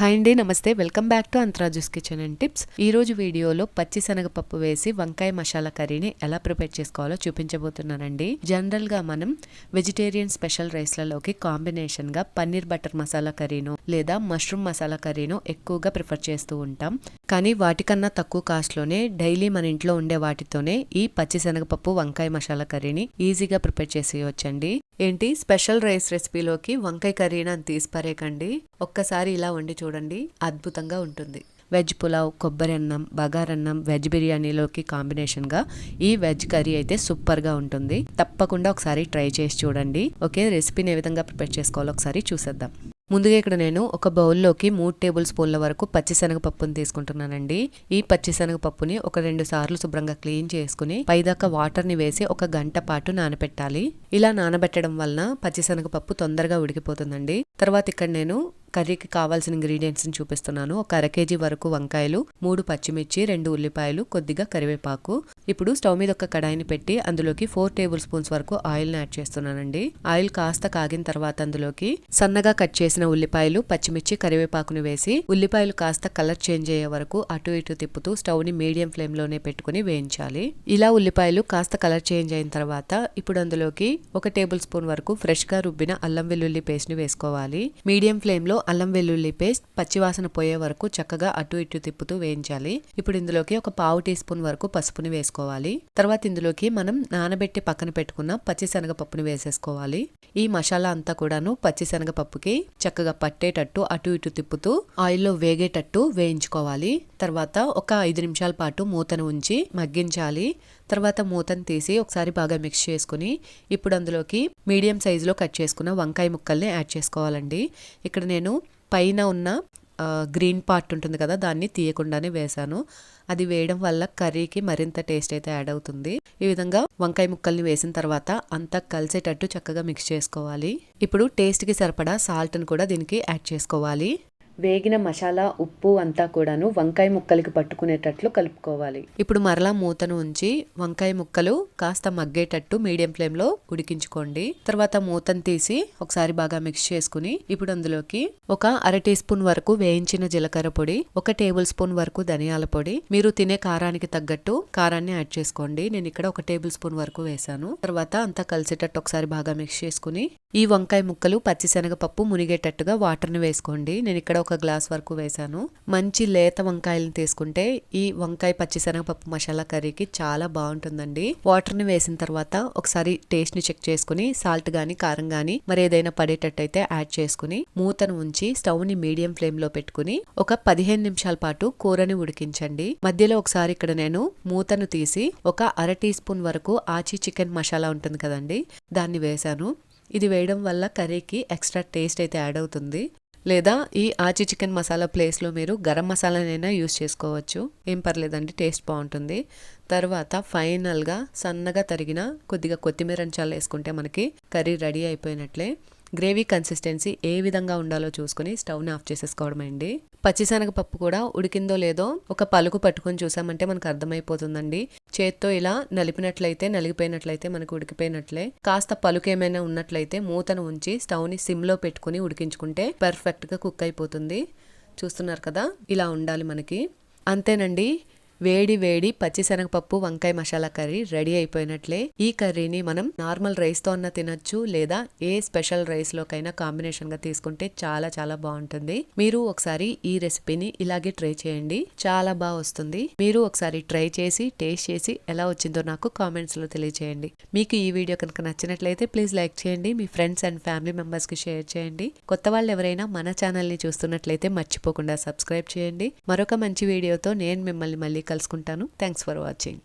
Hi అండి నమస్తే. Welcome back to అంతరాజుస్ kitchen and tips. ఈరోజు వీడియోలో పచ్చి శనగపప్పు వేసి వంకాయ మసాలా కర్రీని ఎలా ప్రిపేర్ చేసుకోవాలో చూపించబోతున్నానండి. జనరల్గా మనం వెజిటేరియన్ స్పెషల్ రైస్లలోకి కాంబినేషన్గా పన్నీర్ బటర్ మసాలా కర్రీను లేదా మష్రూమ్ మసాలా కర్రీను ఎక్కువగా ప్రిఫర్ చేస్తూ ఉంటాం. కానీ వాటికన్నా తక్కువ కాస్ట్లోనే డైలీ మన ఇంట్లో ఉండే వాటితోనే ఈ పచ్చి శనగపప్పు వంకాయ మసాలా కర్రీని ఈజీగా ప్రిపేర్ చేసేయొచ్చండి. ఏంటి? స్పెషల్ రైస్ రెసిపీలోకి వంకాయ కర్రీని అని తీసి పరేకండి ఒక్కసారి ఇలా వండి చూడండి. అద్భుతంగా ఉంటుంది. వెజ్ పులావ్ కొబ్బరి అన్నం బగారన్నం వెజ్ బిర్యానీలోకి కాంబినేషన్గా ఈ వెజ్ కర్రీ అయితే సూపర్గా ఉంటుంది. తప్పకుండా ఒకసారి ట్రై చేసి చూడండి. ఓకే? రెసిపీని ఏ విధంగా ప్రిపేర్ చేసుకోవాలో ఒకసారి చూసేద్దాం. ముందుగా ఇక్కడ నేను ఒక బౌల్లోకి మూడు టేబుల్ స్పూన్ల వరకు పచ్చిశనగపప్పుని తీసుకుంటున్నానండి. ఈ పచ్చిశనగపప్పుని ఒక రెండు సార్లు శుభ్రంగా క్లీన్ చేసుకుని పైదాకా వాటర్ని వేసి ఒక గంట పాటు నానబెట్టాలి. ఇలా నానబెట్టడం వలన పచ్చిశనగపప్పు తొందరగా ఉడికిపోతుందండి. తర్వాత ఇక్కడ నేను కర్రీకి కావాల్సిన ఇంగ్రీడియంట్స్ని చూపిస్తున్నాను. ఒక అర కేజీ వరకు వంకాయలు మూడు పచ్చిమిర్చి రెండు ఉల్లిపాయలు కొద్దిగా కరివేపాకు. ఇప్పుడు స్టవ్ మీద ఒక కడాయిని పెట్టి అందులోకి ఫోర్ టేబుల్ స్పూన్స్ వరకు ఆయిల్ని యాడ్ చేస్తున్నానండి. ఆయిల్ కాస్త కాగిన తర్వాత అందులోకి సన్నగా కట్ చేసిన ఉల్లిపాయలు పచ్చిమిర్చి కరివేపాకుని వేసి ఉల్లిపాయలు కాస్త కలర్ చేంజ్ అయ్యే వరకు అటు ఇటు తిప్పుతూ స్టవ్ని మీడియం ఫ్లేమ్లోనే పెట్టుకుని వేయించాలి. ఇలా ఉల్లిపాయలు కాస్త కలర్ చేంజ్ అయిన తర్వాత ఇప్పుడు అందులోకి ఒక టేబుల్ స్పూన్ వరకు ఫ్రెష్గా రుబ్బిన అల్లం వెల్లుల్లి పేస్ట్ని వేసుకోవాలి. మీడియం ఫ్లేమ్లో అల్లం వెల్లుల్లి పేస్ట్ పచ్చివాసన పోయే వరకు చక్కగా అటు ఇటు తిప్పుతూ వేయించాలి. ఇప్పుడు ఇందులోకి ఒక పావు టీ స్పూన్ వరకు పసుపుని వేసుకోవాలి. తర్వాత ఇందులోకి మనం నానబెట్టి పక్కన పెట్టుకున్న పచ్చిశనగపప్పుని వేసేసుకోవాలి. ఈ మసాలా అంతా కూడాను పచ్చిశనగపప్పుకి చక్కగా పట్టేటట్టు అటు ఇటు తిప్పుతూ ఆయిల్లో వేగేటట్టు వేయించుకోవాలి. తర్వాత ఒక ఐదు నిమిషాల పాటు మూతను ఉంచి మగ్గించాలి. తర్వాత మూతను తీసి ఒకసారి బాగా మిక్స్ చేసుకుని ఇప్పుడు అందులోకి మీడియం సైజులో కట్ చేసుకున్న వంకాయ ముక్కల్ని యాడ్ చేసుకోవాలండి. ఇక్కడ నేను పైన ఉన్న గ్రీన్ పార్ట్ ఉంటుంది కదా దాన్ని తీయకుండానే వేశాను. అది వేయడం వల్ల కర్రీకి మరింత టేస్ట్ అయితే యాడ్ అవుతుంది. ఈ విధంగా వంకాయ ముక్కల్ని వేసిన తర్వాత అంతా కలిసేటట్టు చక్కగా మిక్స్ చేసుకోవాలి. ఇప్పుడు టేస్ట్కి సరిపడా సాల్ట్ని కూడా దీనికి యాడ్ చేసుకోవాలి. వేగిన మసాలా ఉప్పు అంతా కూడాను వంకాయ ముక్కలకి పట్టుకునేటట్లు కలుపుకోవాలి. ఇప్పుడు మరలా మూతను ఉంచి వంకాయ ముక్కలు కాస్త మగ్గేటట్టు మీడియం ఫ్లేమ్లో ఉడికించుకోండి. తర్వాత మూతను తీసి ఒకసారి బాగా మిక్స్ చేసుకుని ఇప్పుడు అందులోకి ఒక అర టీ స్పూన్ వరకు వేయించిన జీలకర్ర పొడి ఒక టేబుల్ స్పూన్ వరకు ధనియాల పొడి. మీరు తినే కారానికి తగ్గట్టు కారాన్ని యాడ్ చేసుకోండి. నేను ఇక్కడ ఒక టేబుల్ స్పూన్ వరకు వేసాను తర్వాత అంతా కలిసేటట్టు ఒకసారి బాగా మిక్స్ చేసుకుని ఈ వంకాయ ముక్కలు పచ్చిశనగపప్పు మునిగేటట్టుగా వాటర్ని వేసుకోండి. నేను ఇక్కడ ఒక గ్లాస్ వరకు వేసాను మంచి లేత వంకాయలను తీసుకుంటే ఈ వంకాయ పచ్చిశనగపప్పు మసాలా కర్రీకి చాలా బాగుంటుందండి. వాటర్ని వేసిన తర్వాత ఒకసారి టేస్ట్ని చెక్ చేసుకుని సాల్ట్ గాని కారం గాని మరి ఏదైనా పడేటట్టయితే యాడ్ చేసుకుని మూతను ఉంచి స్టవ్ని మీడియం ఫ్లేమ్లో పెట్టుకుని ఒక పదిహేను నిమిషాల పాటు కూరని ఉడికించండి. మధ్యలో ఒకసారి ఇక్కడ నేను మూతను తీసి ఒక అర టీ స్పూన్ వరకు ఆచి చికెన్ మసాలా ఉంటుంది కదండి దాన్ని వేసాను ఇది వేయడం వల్ల కర్రీకి ఎక్స్ట్రా టేస్ట్ అయితే యాడ్ అవుతుంది. లేదా ఈ ఆచి చికెన్ మసాలా ప్లేస్లో మీరు గరం మసాలానైనా యూస్ చేసుకోవచ్చు. ఏం పర్లేదండి టేస్ట్ బాగుంటుంది. తర్వాత ఫైనల్గా సన్నగా తరిగిన కొద్దిగా కొత్తిమీర అంచాలు వేసుకుంటే మనకి కర్రీ రెడీ అయిపోయినట్లే. గ్రేవీ కన్సిస్టెన్సీ ఏ విధంగా ఉండాలో చూసుకుని స్టవ్ని ఆఫ్ చేసేసుకోవడం అండి. పచ్చిశనగపప్పు కూడా ఉడికిందో లేదో ఒక పలుకు పట్టుకొని చూసామంటే మనకు అర్థమైపోతుందండి. చేత్తో ఇలా నలిపినట్లయితే నలిగిపోయినట్లయితే మనకు ఉడికిపోయినట్లే. కాస్త పలుకు ఏమైనా ఉన్నట్లయితే మూతను ఉంచి స్టవ్ని సిమ్లో పెట్టుకుని ఉడికించుకుంటే పర్ఫెక్ట్గా కుక్ అయిపోతుంది. చూస్తున్నారు కదా ఇలా ఉండాలి మనకి. అంతేనండి. వేడి వేడి పచ్చిశనగపప్పు వంకాయ మసాలా కర్రీ రెడీ అయిపోయినట్లే. ఈ కర్రీని మనం నార్మల్ రైస్తో అన్న తినచ్చు లేదా ఏ స్పెషల్ రైస్ లోకైనా కాంబినేషన్గా తీసుకుంటే చాలా చాలా బాగుంటుంది. మీరు ఒకసారి ఈ రెసిపీని ఇలాగే ట్రై చేయండి. చాలా బాగా వస్తుంది. మీరు ఒకసారి ట్రై చేసి టేస్ట్ చేసి ఎలా వచ్చిందో నాకు కామెంట్స్లో తెలియజేయండి మీకు ఈ వీడియో కనుక నచ్చినట్లయితే ప్లీజ్ లైక్ చేయండి. మీ ఫ్రెండ్స్ అండ్ ఫ్యామిలీ మెంబర్స్కి షేర్ చేయండి. కొత్త వాళ్ళు ఎవరైనా మన ఛానల్ని చూస్తున్నట్లయితే మర్చిపోకుండా సబ్స్క్రైబ్ చేయండి. మరొక మంచి వీడియోతో నేను మిమ్మల్ని మళ్ళీ కలుసుకుంటాను. Thanks for watching